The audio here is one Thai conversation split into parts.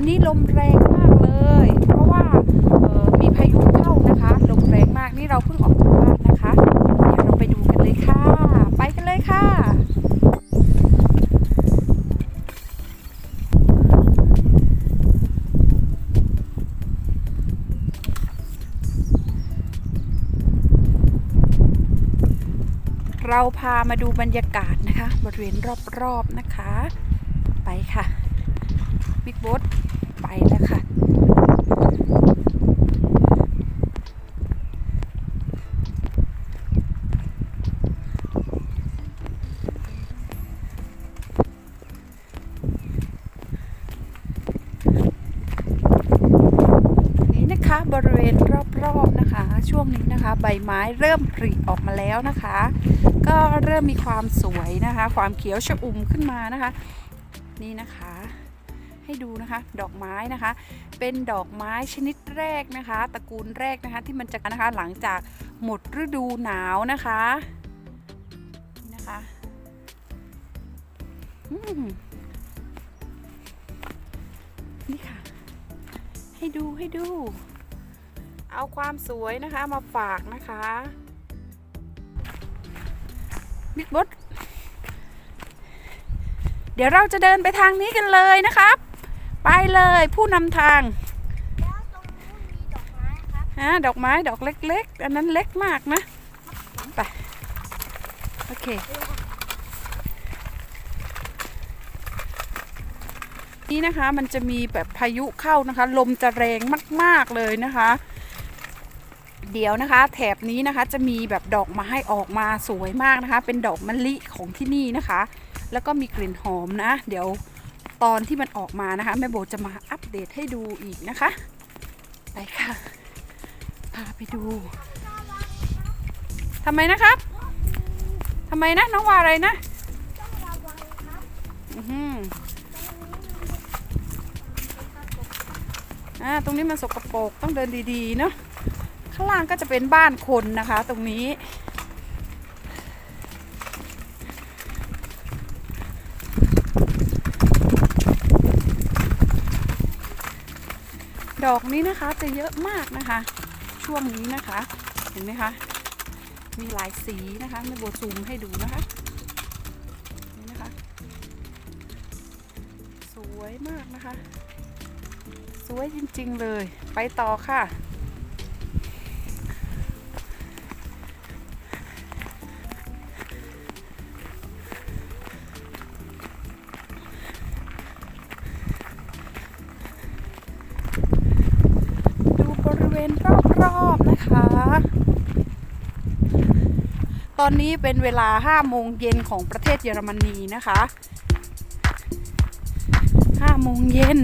วันนี้ลมแรงมากเลย เพราะว่าออมีพายุเข้านะคะ ลมแรงมากนี่เราเพิ่งออกจากบ้านนะคะเดี๋ยวเราไปดูกันเลยค่ะ ไปกันเลยค่ะเราพามาดูบรรยากาศนะคะ บริเวณรอบๆนะคะ ไปค่ะ บิ๊กบดไปแล้วค่ะนี่นะคะบริเวณรอบๆนะคะ ช่วงนี้นะคะ ใบไม้เริ่มผลิออกมาแล้วนะคะ ก็เริ่มมีความสวยนะคะ ความเขียวชอุ่มขึ้นมานะคะ นี่นะคะ ให้ดูนะคะ ดอกไม้นะคะ เป็นดอกไม้ชนิดแรกนะคะ ตระกูลแรกนะคะที่มันจะนะคะหลังจากหมดฤดูหนาวนะคะนะคะนี่ค่ะ ให้ดูให้ดู เอาความสวยนะคะมาฝากนะคะบิ๊กบดเดี๋ยวเราจะเดินไปทางนี้กันเลยนะครับ ไปเลยผู้นำทางแล้วตรงนู้นมีดอกไม้ครับฮะดอกไม้ดอกเล็กๆ อันนั้นเล็กมากนะ ไป โอเค นี่นะคะมันจะมีแบบพายุเข้านะคะ ลมจะแรงมากๆเลยนะคะ เดี๋ยวนะคะ แถบนี้นะคะจะมีแบบดอกไม้ออกมาสวยมากนะคะ เป็นดอกมะลิของที่นี่นะคะ แล้วก็มีกลิ่นหอมนะ เดี๋ยว ตอนที่มันออกมานะคะ แม่โบจะมาอัปเดตให้ดูอีกนะคะ ไปค่ะ พาไปดูทำไมนะครับทำไมนะน้องว่าอะไรนะอือหืออ่าตรงนี้มันสกปรกต้องเดินดีๆเนาะข้างล่างก็จะเป็นบ้านคนนะคะ ตรงนี้ ดอกนี้นะคะจะเยอะมากนะคะ ช่วงนี้นะคะ เห็นไหมคะ มีหลายสีนะคะไม่โบซูมให้ดูนะคะนี่นะคะ สวยมากนะคะ สวยจริงๆเลย ไปต่อค่ะ วณรอบๆนะคะ ตอนนี้เป็นเวลา5โมงเย็นของประเทศเยอรมนีนะคะ5โมงเย็น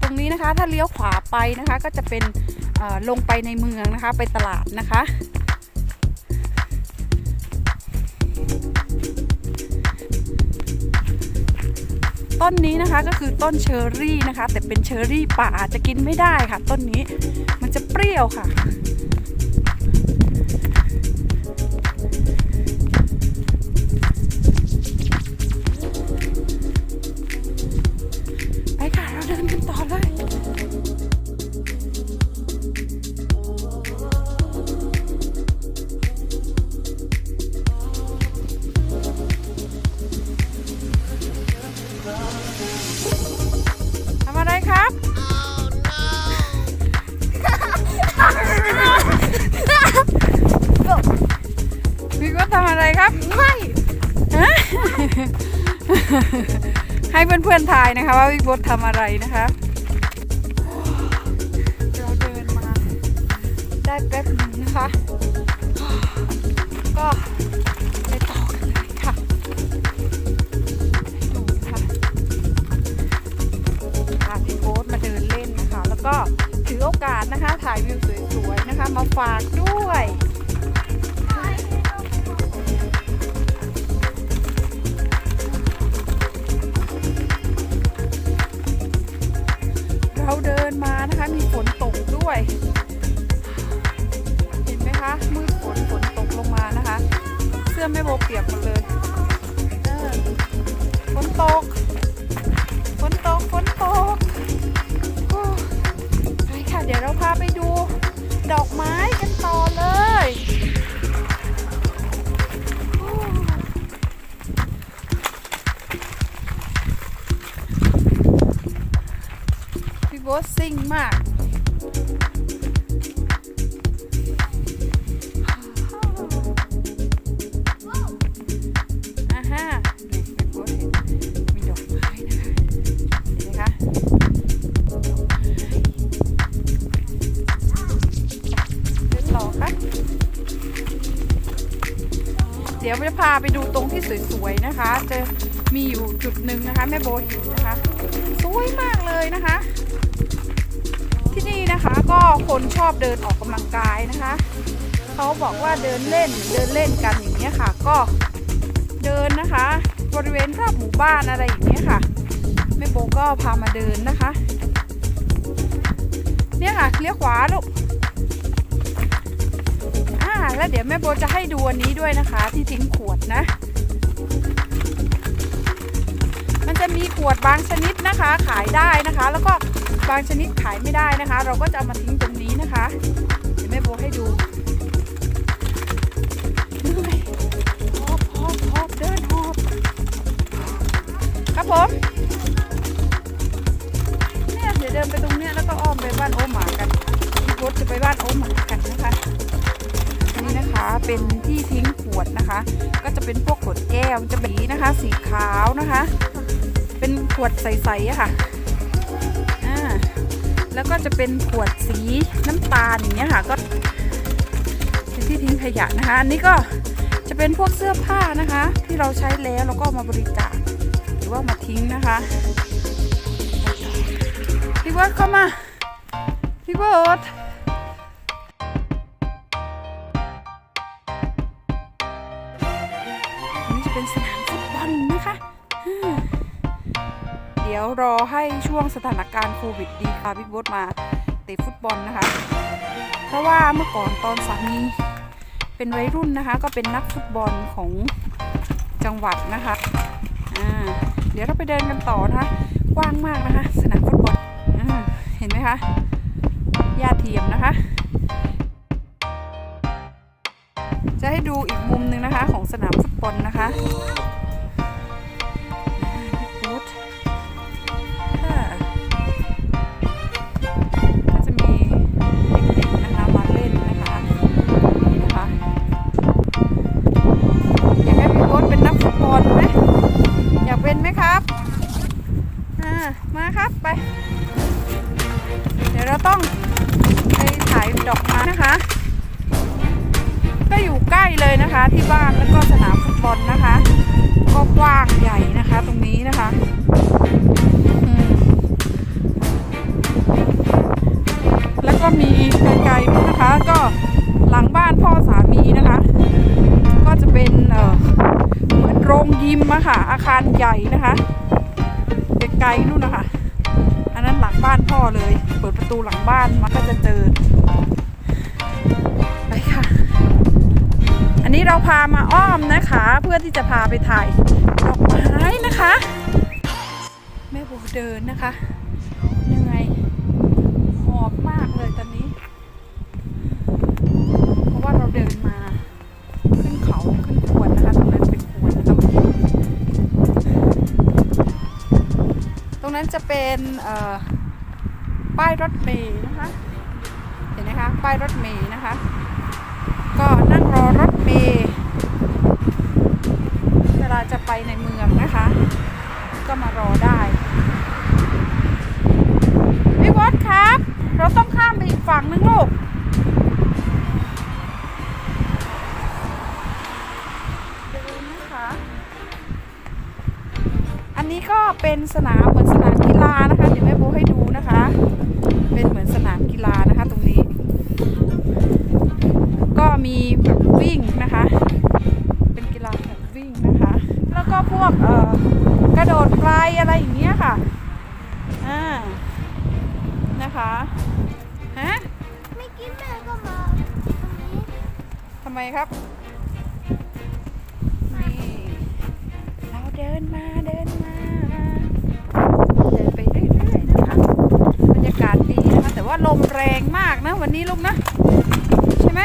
ตรงนี้นะคะถ้าเลี้ยวขวาไปนะคะก็จะเป็นลงไปในเมืองนะคะ ไปตลาดนะคะ ต้นนี้นะคะก็คือต้นเชอร์รี่นะคะ แต่เป็นเชอร์รี่ป่าจะกินไม่ได้ค่ะ ต้นนี้มันจะเปรี้ยวค่ะ ครับไม่ให้เพื่อนๆทายนะคะ ว่าพี่บดทำอะไรนะคะเราเดินมาได้แป๊บหนึงนะคะ ก็ไปต่อกันเลยค่ะดูค่ะพาพี่โบ๊ทมาเดินเล่นนะคะ แล้วก็ถือโอกาสนะคะ ถ่ายวิวสวยๆนะคะ มาฝากด้วย เราเดินมานะคะมีฝนตกด้วย เห็นไหมคะมืดฝนฝนตกลงมานะคะ เสื้อแม่โบเปียกหมดเลยฝนตกฝนตกฝนตกไปค่ะเดี๋ยวเราพาไปดูดอกไม้ อค่ะเดี๋ยวจะพาไปดูตรงที่สวยๆนะคะ จะมีอยู่จุดหนึ่งนะคะ แม่โบเห็นนะคะ สวยมากเลยนะคะ ที่นี่นะคะก็คนชอบเดินออกกำลังกายนะคะเขาบอกว่าเดินเล่นเดินเล่นกันอย่างนี้ยค่ะ ก็เดินนะคะ บริเวณรอบหมู่บ้านอะไรอย่างเงี้ยค่ะแม่โบก็พามาเดินนะคะ เนี่ยค่ะเลี้ยวขวาลูกอ่าแล้วเดี๋ยวแม่โบจะให้ดูอันนี้ด้วยนะคะ ที่ทิ้งขวดนะ มันจะมีขวดบางชนิดนะคะ ขายได้นะคะ แล้วก็ บางชนิดขายไม่ได้นะคะ เราก็จะเอามาทิ้งตรงนี้นะคะเดี๋ยวแม่โบให้ดูเหนื่อยหอบหอบหอบเดินหอบครับผมเนี่ยเดี๋ยวเดินไปตรงเนี้ยแล้วก็อ้อมไปบ้านโอหมากันรถจะไปบ้านโอหมากันนะคะอันนี้นะคะเป็นที่ทิ้งขวดนะคะ ก็จะเป็นพวกขวดแก้วจะเป็นสีนะคะ สีขาวนะคะ เป็นขวดใสๆอะค่ะอ่า แล้วก็จะเป็นขวดสีน้ำตาลอย่างเงี้ยค่ะ ก็เป็นที่ทิ้งขยะนะคะอันนี้ก็จะเป็นพวกเสื้อผ้านะคะ ที่เราใช้แล้วเราก็มาบริจาคหรือว่ามาทิ้งนะคะพี่เบิร์ดเข้ามาพี่เบิร์ด รอให้ช่วงสถานการณ์โควิดดีค่ะพี่เบิร์ดมาเตะฟุตบอลนะคะ เพราะว่าเมื่อก่อนตอนสามีเป็นวัยรุ่นนะคะ ก็เป็นนักฟุตบอลของจังหวัดนะคะอ่าเดี๋ยวเราไปเดินกันต่อนะคะกว้างมากนะคะ สนามฟุตบอลเห็นไหมคะหญ้าเทียมนะคะ จะให้ดูอีกมุมหนึ่งนะคะของสนามฟุตบอลนะคะ มาค่ะอาคารใหญ่นะคะไกลๆนู่นนะคะอันนั้นหลังบ้านพ่อเลย เปิดประตูหลังบ้านมันก็จะเจอไปค่ะ อันนี้เราพามาอ้อมนะคะ เพื่อที่จะพาไปถ่ายดอกไม้นะคะ แม่โบเดินนะคะ รงนั้นจะเป็นป้ายรถเมล์นะคะ เห็นไหมคะ ป้ายรถเมล์นะคะ ก็นั่งรอรถเมล์เวลาจะไปในเมืองนะคะ ก็มารอได้พี่วอดครับ เราต้องข้ามไปอีกฝั่งนึงลูก เป็นสนามเหมือนสนามกีฬานะคะ เดี๋ยวแม่โบให้ดูนะคะ เป็นเหมือนสนามกีฬานะคะ ตรงนี้ ก็มีแบบวิ่งนะคะ เป็นกีฬาแบบวิ่งนะคะ แล้วก็พวกเอ่อกระโดดไกลอะไรอย่างเงี้ยค่ะอ่านะคะฮะไม่กินแม่ก็มาตรงนี้ทำไมครับเดินมาเดินมา ว่าลมแรงมากนะวันนี้ลูกนะใช่ไหม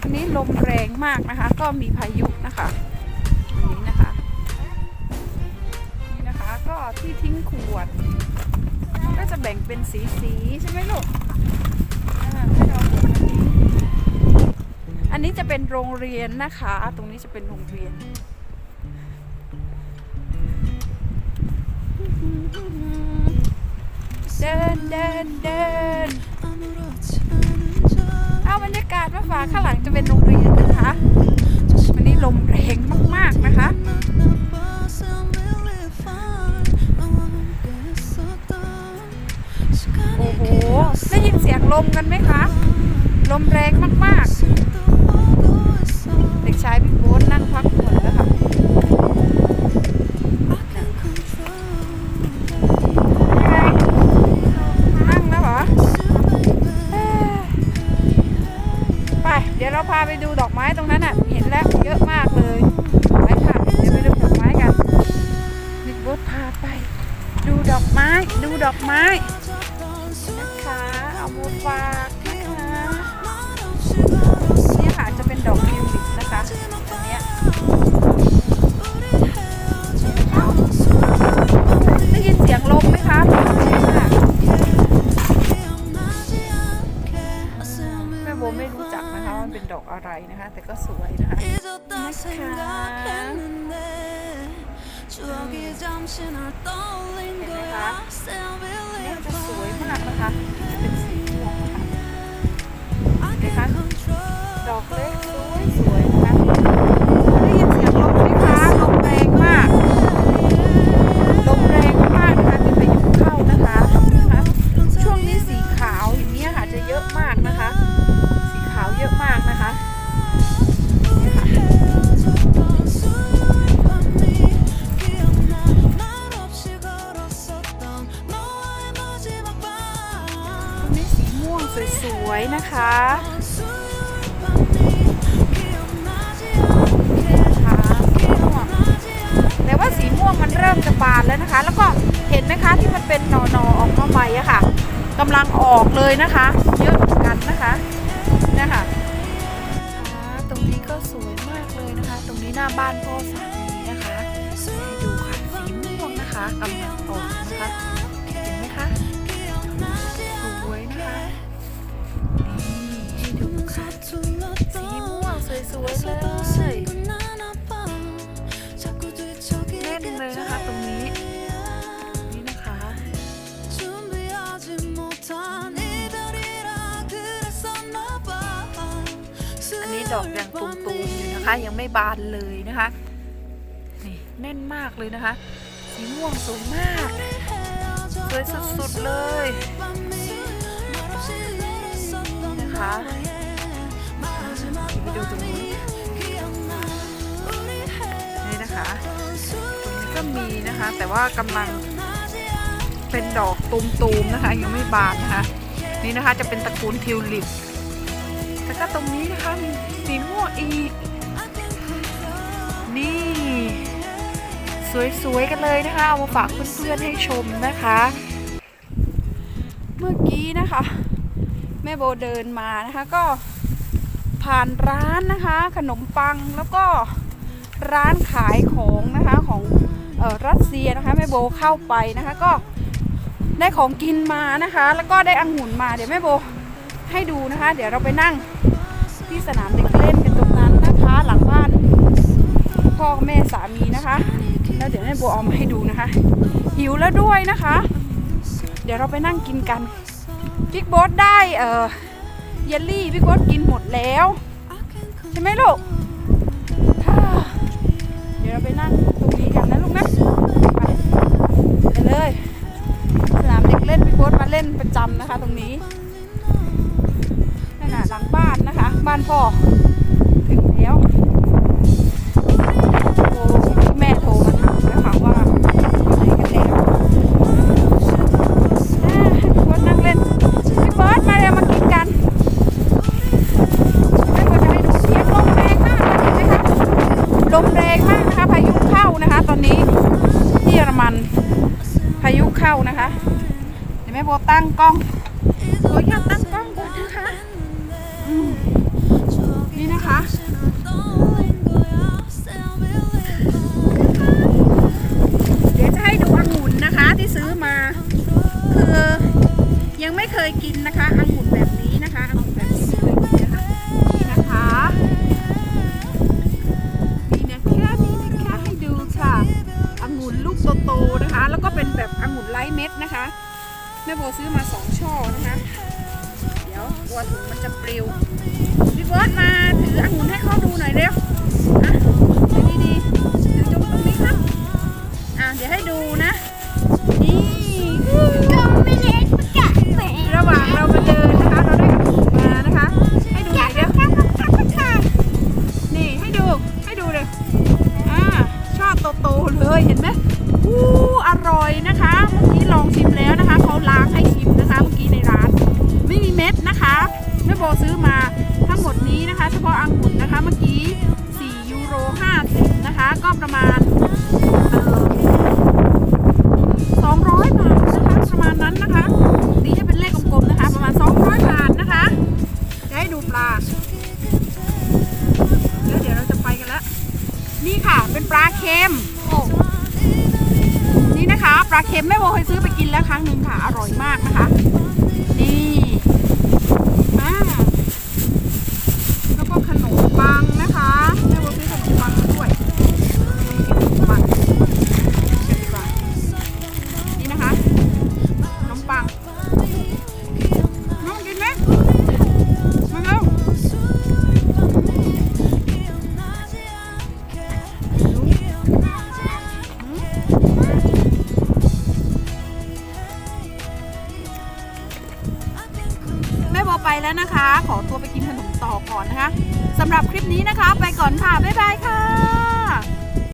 วันนี้ลมแรงมากนะคะ ก็มีพายุนะคะอันนี้นะคะนี่นะคะก็ที่ทิ้งขวด ก็จะแบ่งเป็นสีสีๆใช่ไหมลูกให้เราดูอันนี้อันนี้จะเป็นโรงเรียนนะคะ ตรงนี้จะเป็นโรงเรียน เดินเดินเดินเอาบรรยากาศมาฝากข้างหลังจะเป็นโรงเรียนนะคะวันนี้ลมแรงมากๆนะคะโอ้โหได้ยินเสียงลมกันไหมคะลมแรงมากๆ เด็กชายพี่โบ๊ทนั่งพักผ่อนแล้วค่ะนั่ เนี่ยจะสวยมากนะคะจะเป็นสีม่วงนะคะดอกเล็กสวยสวย สวยๆนะคะนะคะแต่ว่าสีม่วงมันเริ่มจะบานแล้วนะคะ แล้วก็เห็นไหมคะที่มันเป็นหนอๆออกมาใหม่อะค่ะกำลังออกเลยนะคะ เยอะเหมือนกันนะคะเนี่ยค่ะตรงนี้ก็สวยมากเลยนะคะ ตรงนี้หน้าบ้านพ่อสามีนะคะให้ดูค่ะสีม่วงนะคะกำลัง นะคะ ยังไม่บานเลยนะคะนี่แน่นมากเลยนะคะ สีม่วงสวยมากสวยสุดๆเลยนะคะไปดูตรงนี้นี่นะคะตรงนี้ก็มีนะคะ แต่ว่ากำลังเป็นดอกตูมๆนะคะ ยังไม่บานนะคะ นี่นะคะจะเป็นตระกูลทิวลิปแล้วก็ตรงนี้นะคะมีสีม่วงอีก สวยๆกันเลยนะคะ เอามาฝากเพื่อนๆให้ชมนะคะ เมื่อกี้นะคะ แม่โบเดินมานะคะก็ผ่านร้านนะคะ ขนมปังแล้วก็ร้านขายของนะคะของออรัสเซียนะคะแม่โบเข้าไปนะคะก็ได้ของกินมานะคะ แล้วก็ได้องุ่นมาเดี๋ยวแม่โบให้ดูนะคะ เดี๋ยวเราไปนั่งที่สนามเด็กเล่นกันตรงนั้นนะคะ หลังบ้านพ่อแม่สามีนะคะ แล้วเดี๋ยวแม่โบเอามาให้ดูนะคะ หิวแล้วด้วยนะคะ เดี๋ยวเราไปนั่งกินกันบิ๊กโบ๊ทได้เอ่อเยลลี่บิ๊กโบ๊ทกินหมดแล้ว ใช่ไหมลูกเดี๋ยวเราไปนั่งตรงนี้กันนะลูกนะไปเลยสนามเด็กเล่นบิ๊กโบ๊ทมาเล่นประจำนะคะ ตรงนี้นั่นน่ะหลังบ้านนะคะ บ้านพ่อ เดี๋ยวแม่โบตั้งกล้องโบอยากตั้งกล้องก่อนนะคะนี่นะคะเดี๋ยวจะให้ดูองุ่นนะคะที่ซื้อมา คือยังไม่เคยกินนะคะองุ่น นะคะ แล้วก็เป็นแบบองุ่นไร้เม็ดนะคะแม่โบซื้อมาสองช่อนะคะ เดี๋ยวกลัวถุงมันจะปลิวพี่เบิร์ดมาถือองุ่นให้เขาดูหน่อยเร็วอะดีดีๆถือตรงตรงนี้ครับอะเดี๋ยวให้ดูนะ โบซื้อมาทั้งหมดนี้นะคะ เฉพาะอังุ่นนะคะเมื่อกี้ 4 ยูโร 50 นะคะ ก็ประมาณ200 บาทนะคะประมาณนั้นนะคะนี่จะเป็นเลขกลมๆนะคะ ประมาณ 200 บาทนะคะจะให้ดูปลาแล้วเดี๋ยวเราจะไปกันแล้ว นี่ค่ะเป็นปลาเค็มนี่นะคะ ปลาเค็มแม่โบเคยซื้อไปกินแล้วครั้งหนึ่งค่ะ อร่อยมากนะคะ นี่